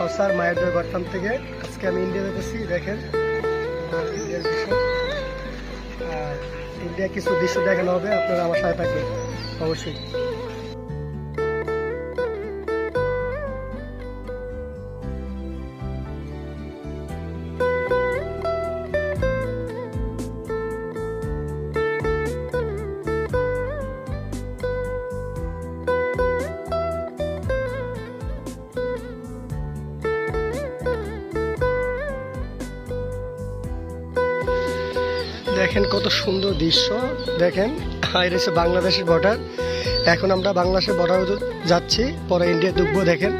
কাউসার মায়ের দই গড়তাম থেকে আজকে আমি ইন্ডিয়া যেতেছি দেখেন। ইন্ডিয়ার দৃশ্য ইন্ডিয়া কিছু দৃশ্য দেখানো হবে, আপনারা আমার সাথে থাকবেন। অবশ্যই। দেখেন কত সুন্দর দৃশ্য। দেখেন এটা হচ্ছে বাংলাদেশের বর্ডার এখন আমরা বাংলাদেশের বর্ডার যাচ্ছি, পরে ইন্ডিয়া ঢুকবো, দেখেন।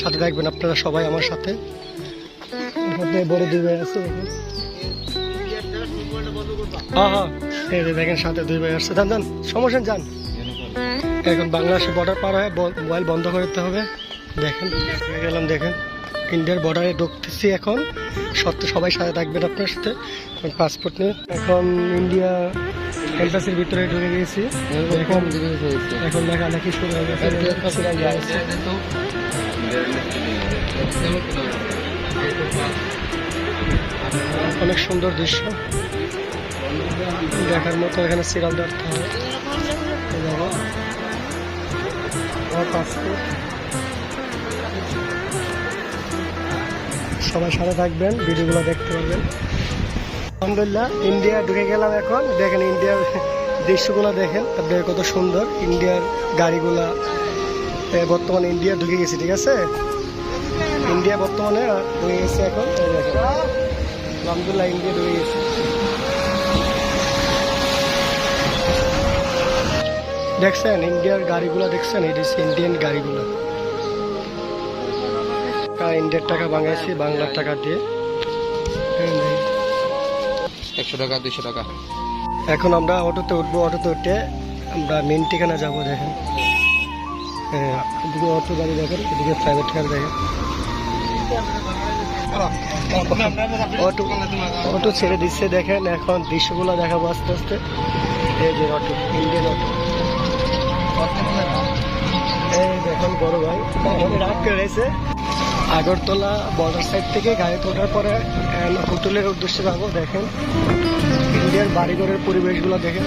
সাথে থাকবেন আপনারা সবাই আমার সাথে। বড় দুই ভাই আছে দেখেন। দেখেন, সাথে দুই ভাই আসছে। যান সমস্যা যান। এখন বাংলাদেশের বর্ডার পার হয়ে মোবাইল বন্ধ করতে হবে। দেখেন, গেলাম, দেখেন। ইন্ডিয়ার বর্ডারে ঢুকতেছি এখন। সত্য সবাই সাথে থাকবেন আপনার সাথে। পাসপোর্ট নিয়ে। এখন ইন্ডিয়া এম্বাসির ভিতরে ঢুকে গিয়েছি এখন এখন লেখালেখি শুরু গেছে। অনেক সুন্দর দৃশ্য। দেখার মতো এখানে সিরিয়াল ধরতে পাসপোর্ট সবাই সাথে থাকবেন, ভিডিওগুলো দেখতে পারবেন। আলহামদুলিল্লাহ, ইন্ডিয়া ঢুকে গেলাম এখন। দেখেন ইন্ডিয়ার দৃশ্যগুলো দেখেন আপনাদের কত সুন্দর। ইন্ডিয়ার গাড়িগুলা বর্তমানে ইন্ডিয়া ঢুকে গেছে, ঠিক আছে? ইন্ডিয়া বর্তমানে ঢুকে গেছে এখন। আলহামদুলিল্লাহ, ইন্ডিয়া ঢুকে গেছে। দেখছেন, ইন্ডিয়ার গাড়িগুলো দেখছেন? এটা ইন্ডিয়ান গাড়িগুলো। ইন্ডিয়ার টাকা বাঙাইছি বাংলার টাকা দিয়ে। একশো টাকা দুইশো টাকা। এখন আমরা অটোতে উঠবো অটোতে উঠে আমরা মেন ঠিকানা যাব দেখেন। হ্যাঁ এদিকে অটো গাড়ি দেখেন এদিকে প্রাইভেট কার দেখেন। অটো অটো ছেড়ে দিচ্ছে দেখেন এখন দৃশ্যগুলো দেখাবো আস্তে আস্তে। এই যে অটো ইন্ডিয়ান অটো। এই দেখুন বড় ভাই এখন রাগ রয়েছে। আগরতলা বর্ডার সাইড থেকে গাড়িতে ওঠার পরে হোটেলের উদ্দেশ্যে যাব, দেখেন। ইন্ডিয়ার বাড়িঘরের পরিবেশগুলো দেখেন।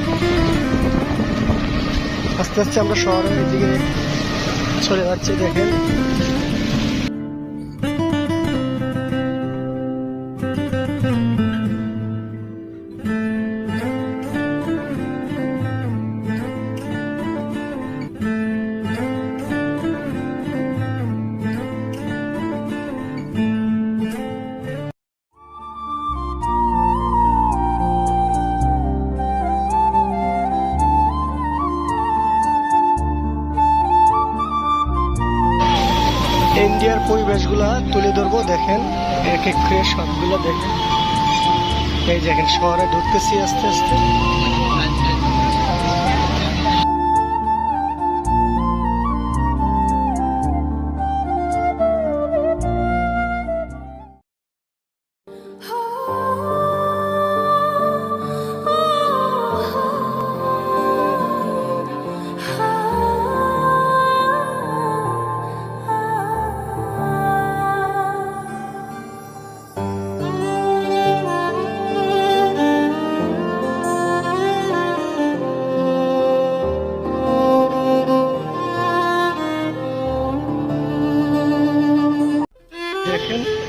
আস্তে আস্তে আমরা শহরের দিকে চলে যাচ্ছি, দেখেন। ইন্ডিয়ার পরিবেশগুলা তুলে ধরবো, দেখেন, এক এক করে সবগুলো দেখেন। এই দেখেন, শহরে ঢুকতেছি আস্তে আস্তে।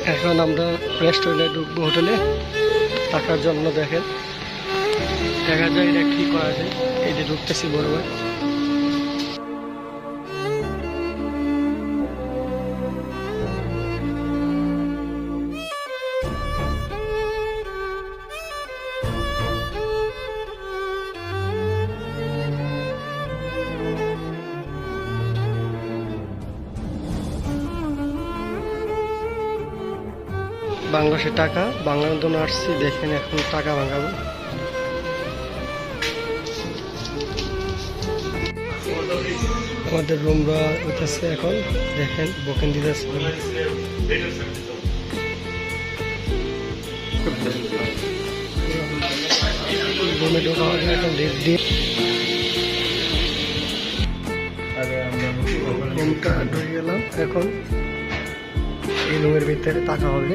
এখন আমরা রেস্টুরেন্টে ঢুকবো হোটেলে। থাকার জন্য দেখেন। দেখা যায় এটা কি করা যায়। এই যে ঢুকতেছি বড় ভাই। বাংলাদেশের টাকা বাংলার জন্য আসছি, দেখেন এখন টাকা ভাঙাবো। আমাদের রুমরা উঠেছে এখন, দেখেন বুকিং দিতেছে। ঢোকা হবে এখন রুমটা ঢুকে এখন এই রুমের ভিতরে টাকা হবে।